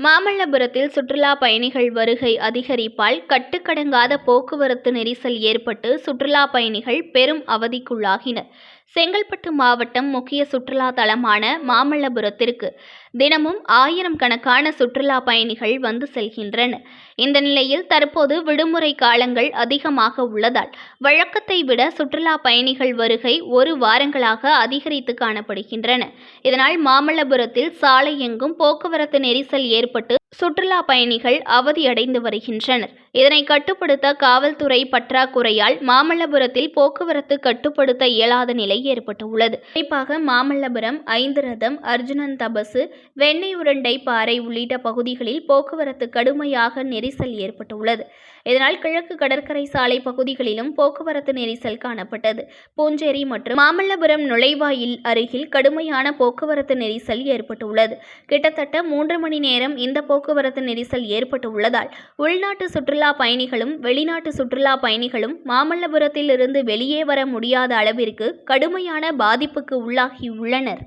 மாமல்லபுரத்தில் சுற்றுலா பயணிகள் வருகை அதிகரிப்பால் கட்டுக்கடங்காத போக்குவரத்து நெரிசல் ஏற்பட்டு சுற்றுலா பயணிகள் பெரும் அவதிக்குள்ளாகினர். செங்கல்பட்டு மாவட்டம் முக்கிய சுற்றுலா தலமான மாமல்லபுரத்திற்கு தினமும் ஆயிரம் கணக்கான சுற்றுலா பயணிகள் வந்து செல்கின்றனர் இந்த நிலையில் தற்போது விடுமுறை காலங்கள் அதிகமாக உள்ளதால் வழக்கத்தை விட சுற்றுலா பயணிகள் வருகை ஒரு வாரங்களாக அதிகரித்து காணப்படுகின்றன. இதனால் மாமல்லபுரத்தில் சாலை எங்கும் போக்குவரத்து நெரிசல் ஏற்பட்டு சுற்றுலா பயணிகள் அவதியடைந்து வருகின்றனர். இதனை கட்டுப்படுத்த காவல்துறை பற்றாக்குறையால் மாமல்லபுரத்தில் போக்குவரத்து கட்டுப்படுத்த இயலாத நிலை ஏற்பட்டுள்ளது. குறிப்பாக மாமல்லபுரம் ஐந்து ரதம் அர்ஜுனன் தபசு வெண்ணெய் உருண்டை பாறை உள்ளிட்ட பகுதிகளில் போக்குவரத்து கடுமையாக நெரிசல் ஏற்பட்டுள்ளது. இதனால் கிழக்கு கடற்கரை சாலை பகுதிகளிலும் போக்குவரத்து நெரிசல் காணப்பட்டது. பூஞ்சேரி மற்றும் மாமல்லபுரம் நுழைவாயில் அருகில் கடுமையான போக்குவரத்து நெரிசல் ஏற்பட்டுள்ளது. கிட்டத்தட்ட மூன்று மணி நேரம் இந்த போக்குவரத்து நெரிசல் ஏற்பட்டுள்ளதால் உள்நாட்டு சுற்றுலா பயணிகளும் வெளிநாட்டு சுற்றுலா பயணிகளும் மாமல்லபுரத்தில் இருந்து வெளியே வர முடியாத அளவிற்கு கடுமையான பாதிப்புக்கு உள்ளாகியுள்ளனர்